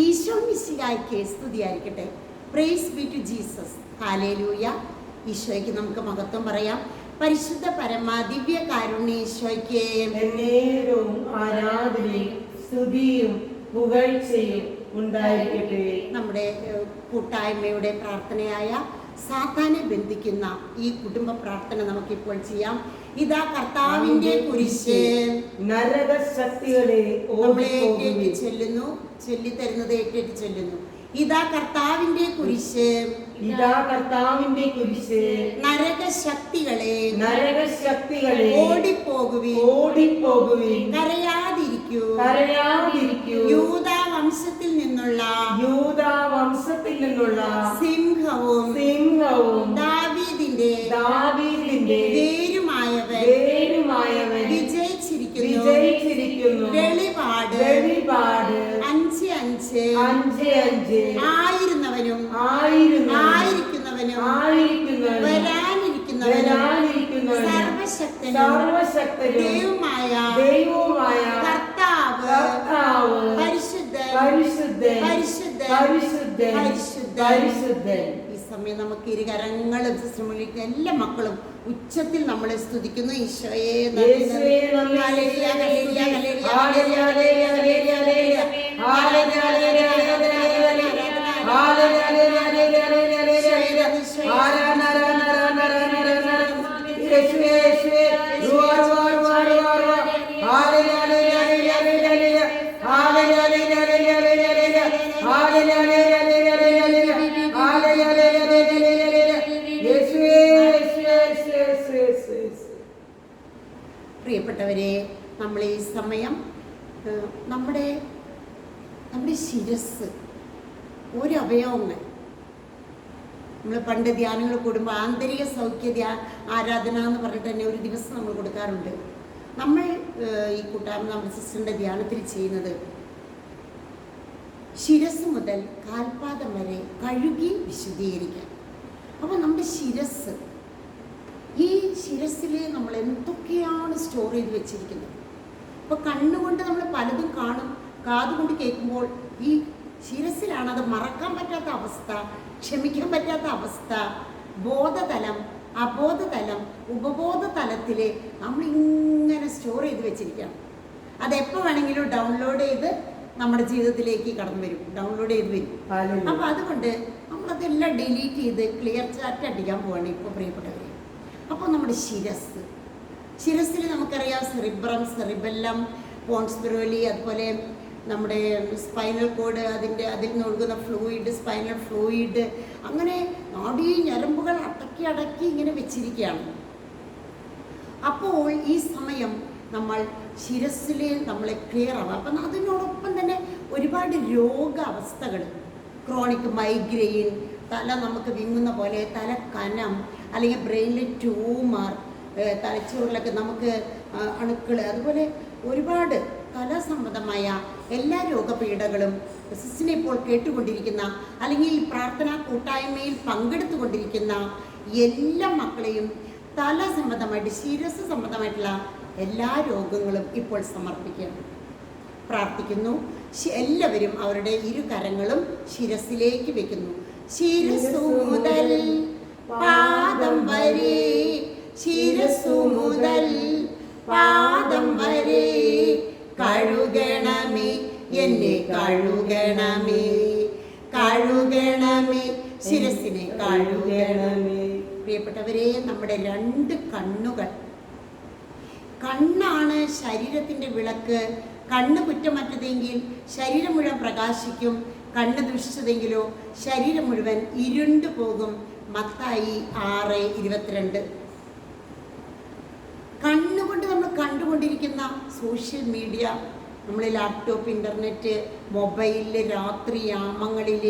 ഈശോ മിശിഹായ്ക്ക് സ്തുതിയായിരിക്കട്ടെ. Praise be to Jesus hallelujah ഈശോയ്ക്ക് നമുക്ക് മഹത്വം പറയാം. പരിശുദ്ധ പരമ ദിവ്യ കാരുണ്യ ഈശോയ്ക്ക്. എന്നേരവും ആരാധനയും സ്തുതിയും പുകഴ്ചയും ഉണ്ടായിരിക്കട്ടെ. നമ്മുടെ കൂട്ടായ്മയുടെ പ്രാർത്ഥനയായ സാത്താനെ ബന്ധിക്കുന്ന ഈ കുടുംബ പ്രാർത്ഥന നമുക്കിപ്പോൾ ചെയ്യാം. ഇതാ കർത്താവിന്റെ കുരിശ്. നരക ശക്തികളെ ഓടി ഏറ്റേറ്റ്. ചെല്ലുന്നു ചൊല്ലി തരുന്നത് ഏറ്റേറ്റ് ചെല്ലുന്നു ഇതാ കർത്താവിന്റെ കുരിശ്. ഇതാ കർത്താവിന്റെ കുരിശ്. നരകശക്തികളെ നരക ശക്തികളെ ഓടിപ്പോകുവി ഓടിപ്പോകുവിൻ. കരയാതിരിക്കൂ. കരയാതിരിക്കൂ. യൂത വംശത്തിൽ നിന്നുള്ള യൂത വംശത്തിൽ നിന്നുള്ള സിംഹവും സിംഹവും ദാവീദിന്റെ ദാവീദിന്റെ ദൈവമായ ദൈവവുമായ കർത്താവ് കർത്താവ് പരിശുദ്ധൻ പരിശുദ്ധൻ പരിശുദ്ധൻ പരിശുദ്ധൻ പരിശുദ്ധൻ ഈ സമയം നമുക്ക് ഇരുകരങ്ങളും സിസ്റ്റമിലേക്ക് എല്ലാ മക്കളും ഉച്ചത്തിൽ നമ്മളെ സ്തുതിക്കുന്നു ഈശോയെ ആരാധന. പ്രിയപ്പെട്ടവരെ നമ്മൾ ഈ സമയം നമ്മുടെ നമ്മുടെ ശിരസ് ഒരു അവയവങ്ങൾ നമ്മൾ പണ്ട് ധ്യാനങ്ങൾ കൂടുമ്പോൾ ആന്തരിക സൗഖ്യ ധ്യാ ആരാധന എന്ന് പറഞ്ഞിട്ട് തന്നെ ഒരു ദിവസം നമ്മൾ കൊടുക്കാറുണ്ട്. നമ്മൾ ഈ കൂട്ടായ്മ നമ്മുടെ സിസ്റ്ററിന്റെ ധ്യാനത്തിൽ ചെയ്യുന്നത് ശിരസ് മുതൽ കാൽപാദം വരെ കഴുകി വിശുദ്ധീകരിക്കാം അപ്പോൾ നമ്മുടെ ശിരസ് ഈ ശിരസിൽ നമ്മൾ എന്തൊക്കെയാണ് സ്റ്റോർ ചെയ്ത് വെച്ചിരിക്കുന്നത്? അപ്പോൾ കണ്ണുകൊണ്ട് നമ്മൾ പലതും കാണും കാതുകൊണ്ട് കേൾക്കുമ്പോൾ ഈ ശിരസിലാണ്. അത് മറക്കാൻ പറ്റാത്ത അവസ്ഥ ക്ഷമിക്കാൻ പറ്റാത്ത അവസ്ഥ. ബോധതലം അബോധതലം ഉപബോധ തലത്തിൽ നമ്മൾ ഇങ്ങനെ സ്റ്റോർ ചെയ്ത് വെച്ചിരിക്കണം അതെപ്പോൾ വേണമെങ്കിലും ഡൗൺലോഡ് ചെയ്ത് നമ്മുടെ ജീവിതത്തിലേക്ക് കടന്നു വരും. ഡൗൺലോഡ് ചെയ്ത് വരും. അപ്പം അപ്പോൾ അതുകൊണ്ട് നമ്മളതെല്ലാം ഡിലീറ്റ് ചെയ്ത് ക്ലിയർ ചാറ്റ് അടിക്കാൻ പോവാണ് ഇപ്പോൾ പ്രിയപ്പെട്ടവരെ. അപ്പോൾ നമ്മുടെ ശിരസ്. ശിരസിൽ നമുക്കറിയാം സെറിബ്രം സെറിബെല്ലം പോൺസ്പിറോലി അതുപോലെ നമ്മുടെ സ്പൈനൽ കോഡ് അതിന്റെ അതിൽ നിന്ന് ഒഴുകുന്ന ഫ്ലൂയിഡ് സ്പൈനൽ ഫ്ലൂയിഡ് അങ്ങനെ നാടി ഞരമ്പുകൾ അടക്കി അടക്കി ഇങ്ങനെ വെച്ചിരിക്കുകയാണ്. അപ്പോൾ ഈ സമയം നമ്മൾ ശിരസിൽ നമ്മളെ ക്ലിയർ ആവുക അപ്പം അതിനോടൊപ്പം തന്നെ ഒരുപാട് രോഗാവസ്ഥകൾ. ക്രോണിക് മൈഗ്രെയിൻ തല നമുക്ക് വിങ്ങുന്ന പോലെ തല കനം അല്ലെങ്കിൽ ബ്രെയിനിലെ ട്യൂമർ തലച്ചോറിലൊക്കെ നമുക്ക് അണുക്കൾ അതുപോലെ ഒരുപാട് കലാസംബന്ധമായ എല്ലാ രോഗപീഠകളും സിസ്റ്റിനെ ഇപ്പോൾ കേട്ടുകൊണ്ടിരിക്കുന്ന അല്ലെങ്കിൽ പ്രാർത്ഥന കൂട്ടായ്മയിൽ പങ്കെടുത്തുകൊണ്ടിരിക്കുന്ന എല്ലാ മക്കളെയും തല സംബന്ധമായിട്ട് ശിരസ് സംബന്ധമായിട്ടുള്ള എല്ലാ രോഗങ്ങളും ഇപ്പോൾ സമർപ്പിക്കുന്നു പ്രാർത്ഥിക്കുന്നു. എല്ലാവരും അവരുടെ ഇരു കരങ്ങളും ശിരസിലേക്ക് വെക്കുന്നു. ശിരസു മുതൽ പാദം വരെ ശിരസു മുതൽ പാദം വരെ കഴുകണമേ എന്നെ കഴുകണമേ. കഴുകണമേ ശിരസിനെ കഴുകണമേ. പ്രിയപ്പെട്ടവരെ നമ്മുടെ രണ്ട് കണ്ണുകൾ. കണ്ണാണ് ശരീരത്തിന്റെ വിളക്ക്. കണ്ണ് കുറ്റമറ്റതെങ്കിൽ ശരീരം മുഴുവൻ പ്രകാശിക്കും. കണ്ണ് ദുഷിച്ചതെങ്കിലോ ശരീരം മുഴുവൻ ഇരുണ്ടു പോകും. മത്തായി ആറ് ഇരുപത്തിരണ്ട്. കണ്ണുകൊണ്ട് നമ്മൾ കണ്ടുകൊണ്ടിരിക്കുന്ന സോഷ്യൽ മീഡിയ നമ്മൾ ലാപ്ടോപ്പ് ഇന്റർനെറ്റ് മൊബൈലിൽ രാത്രി യാമങ്ങളിൽ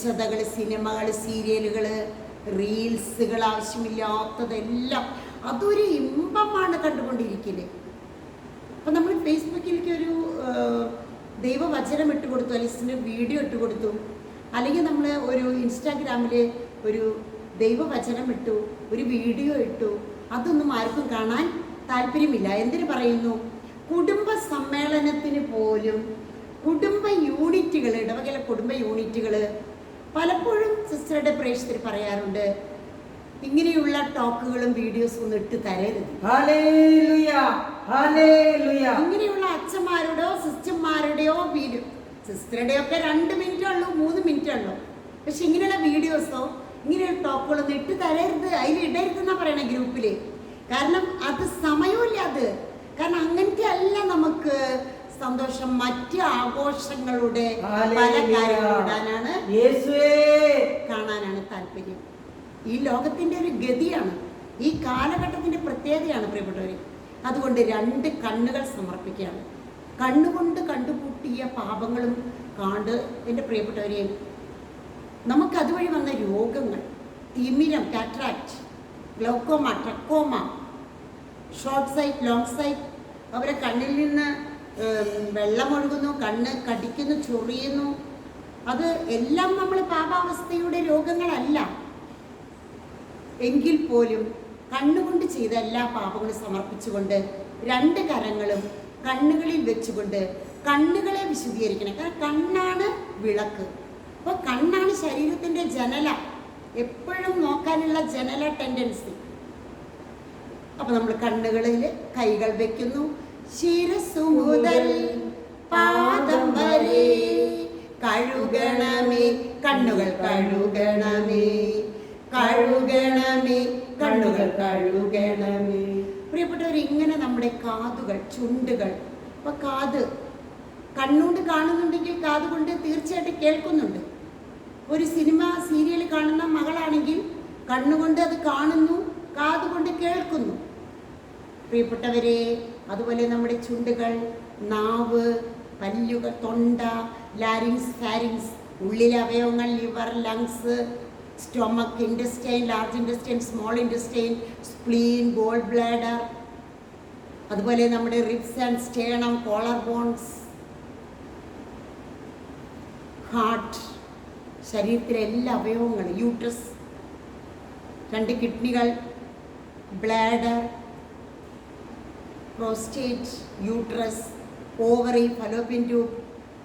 ചതകൾ സിനിമകൾ സീരിയലുകൾ റീൽസുകൾ ആവശ്യമില്ലാത്തതെല്ലാം അതൊരു ഇമ്പമാണ് കണ്ടുകൊണ്ടിരിക്കൽ. അപ്പം നമ്മൾ ഫേസ്ബുക്കിലേക്ക് ഒരു ദൈവവചനം ഇട്ട് കൊടുത്തു അല്ലെങ്കിൽ വീഡിയോ ഇട്ട് കൊടുത്തു അല്ലെങ്കിൽ നമ്മൾ ഒരു ഇൻസ്റ്റാഗ്രാമിൽ ഒരു ദൈവവചനം ഇട്ടു ഒരു വീഡിയോ ഇട്ടു അതൊന്നും ആർക്കും കാണാൻ താല്പര്യമില്ല. എന്തിനു പറയുന്നു? കുടുംബ സമ്മേളനത്തിന് പോലും കുടുംബ യൂണിറ്റുകൾ ഇടവകല കുടുംബ യൂണിറ്റുകൾ പലപ്പോഴും സിസ്റ്ററുടെ പ്രേക്ഷകർ പറയാറുണ്ട് ഇങ്ങനെയുള്ള ടോക്കുകളും വീഡിയോസും ഒന്നും ഇട്ട് തരരുത്. ഇങ്ങനെയുള്ള അച്ഛന്മാരുടെയോ സിസ്റ്റർമാരുടെയോ വീഡിയോ സിസ്റ്ററുടെയൊക്കെ രണ്ട് മിനിറ്റേ ഉള്ളൂ മൂന്ന് മിനിറ്റേ ഉള്ളൂ. പക്ഷെ ഇങ്ങനെയുള്ള വീഡിയോസോ ഇങ്ങനെയുള്ള ടോപ്പുകളൊന്നും ഇട്ട് തരരുത് അതിൽ ഇടരുതെന്നാ പറയണ ഗ്രൂപ്പിൽ കാരണം അത് സമയമില്ല അത്. കാരണം അങ്ങനത്തെ അല്ല നമുക്ക് സന്തോഷം മറ്റ് ആഘോഷങ്ങളുടെ പല കാര്യങ്ങളോടാനാണ് കാണാനാണ് താല്പര്യം. ഈ ലോകത്തിന്റെ ഒരു ഗതിയാണ് ഈ കാലഘട്ടത്തിന്റെ പ്രത്യേകതയാണ് പ്രിയപ്പെട്ടവര്. അതുകൊണ്ട് രണ്ട് കണ്ണുകൾ സമർപ്പിക്കുകയാണ്. കണ്ണുകൊണ്ട് കണ്ടുകൂട്ടിയ പാപങ്ങളും കാണ്ട് എന്റെ പ്രിയപ്പെട്ടവരെ നമുക്ക് അതുവഴി വന്ന രോഗങ്ങൾ തിമിരം cataract glaucoma trachoma short sight long sight അവരെ കണ്ണിൽ നിന്ന് വെള്ളമൊഴുകുന്നു കണ്ണ് കടിക്കുന്നു ചൊറിയുന്നു. അത് എല്ലാം നമ്മൾ പാപാവസ്ഥയുടെ രോഗങ്ങളല്ല. എങ്കിൽ പോലും കണ്ണുകൊണ്ട് ചെയ്ത എല്ലാ പാപങ്ങളും സമർപ്പിച്ചുകൊണ്ട് രണ്ട് കരങ്ങളും കണ്ണുകളിൽ വെച്ചുകൊണ്ട് കണ്ണുകളെ വിശദീകരിക്കണം കാരണം കണ്ണാണ് വിളക്ക്. അപ്പോൾ കണ്ണാണ് ശരീരത്തിന്റെ ജനല. എപ്പോഴും നോക്കാനുള്ള ജനല ടെൻഡൻസി അപ്പൊ നമ്മൾ കണ്ണുകളിൽ കൈകൾ വെക്കുന്നു. ശിരസ്സു മുതൽ പാദം വരെ. കഴുകണമേ കണ്ണുകൾ കഴുകണമേ. കഴുകണമേ കണ്ണുകൾ കഴുകണമേ. പ്രിയപ്പെട്ടവർ ഇങ്ങനെ നമ്മുടെ കാതുകൾ ചുണ്ടുകൾ അപ്പൊ കാത്. കണ്ണുകൊണ്ട് കാണുന്നുണ്ടെങ്കിൽ കാതുകൊണ്ട് തീർച്ചയായിട്ടും കേൾക്കുന്നുണ്ട്. ഒരു സിനിമ സീരിയൽ കാണുന്ന മകളാണെങ്കിൽ കണ്ണുകൊണ്ട് അത് കാണുന്നു കാതുകൊണ്ട് കേൾക്കുന്നു. പ്രിയപ്പെട്ടവരെ അതുപോലെ നമ്മുടെ ചുണ്ടുകൾ നാവ് പല്ലുകൾ തൊണ്ട ലാരിങ്സ് ഫാരിങ്സ് ഉള്ളിലെ അവയവങ്ങൾ liver lungs stomach intestine large intestine small intestine spleen gall bladder അതുപോലെ നമ്മുടെ ribs and sternum collar bones heart ശരീരത്തിലെ എല്ലാ അവയവങ്ങളും യൂട്രസ് രണ്ട് കിഡ്നികൾ bladder prostate uterus ovary fallopian tube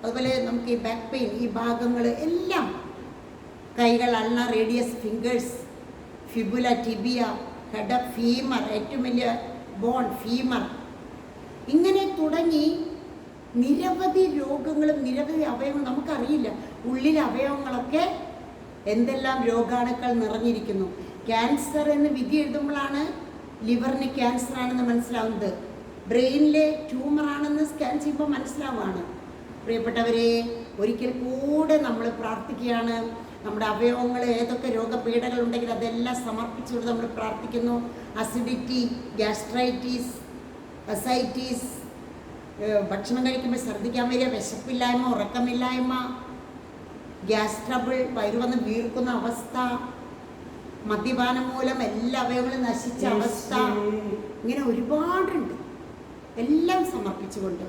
അതുപോലെ നമുക്ക് ഈ ബാക്ക് പെയിൻ ഈ ഭാഗങ്ങൾ എല്ലാം. കൈകൾ ulna radius fingers fibula tibia head femur ഏറ്റവും വലിയ ബോൺ ഫീമർ ഇങ്ങനെ തുടങ്ങി നിരവധി രോഗങ്ങളും നിരവധി അവയവങ്ങളും നമുക്കറിയില്ല. ഉള്ളിലെ അവയവങ്ങളൊക്കെ എന്തെല്ലാം രോഗാണുക്കൾ നിറഞ്ഞിരിക്കുന്നു. ക്യാൻസർ എന്ന് വിധി എഴുതുമ്പോഴാണ് ലിവറിന് ക്യാൻസർ ആണെന്ന് മനസ്സിലാവുന്നത്. ബ്രെയിനിലെ ട്യൂമർ ആണെന്ന് സ്കാൻ ചെയ്യുമ്പോൾ മനസ്സിലാവുകയാണ്. പ്രിയപ്പെട്ടവരെ ഒരിക്കൽ കൂടെ നമ്മൾ പ്രാർത്ഥിക്കുകയാണ്. നമ്മുടെ അവയവങ്ങൾ ഏതൊക്കെ രോഗപീഠകൾ ഉണ്ടെങ്കിൽ അതെല്ലാം സമർപ്പിച്ചുകൊണ്ട് നമ്മൾ പ്രാർത്ഥിക്കുന്നു. അസിഡിറ്റി ഗ്യാസ്ട്രൈറ്റീസ് അസൈറ്റീസ് ഭക്ഷണം കഴിക്കുമ്പോൾ ശ്രദ്ധിക്കാൻ വരിക വിശപ്പില്ലായ്മ ഉറക്കമില്ലായ്മ ഗ്യാസ് ട്രബിൾ വയറു വന്ന് വീർക്കുന്ന അവസ്ഥ മദ്യപാനം മൂലം എല്ലാ അവയവങ്ങളും നശിച്ച അവസ്ഥ ഇങ്ങനെ ഒരുപാടുണ്ട്. എല്ലാം സമർപ്പിച്ചുകൊണ്ട്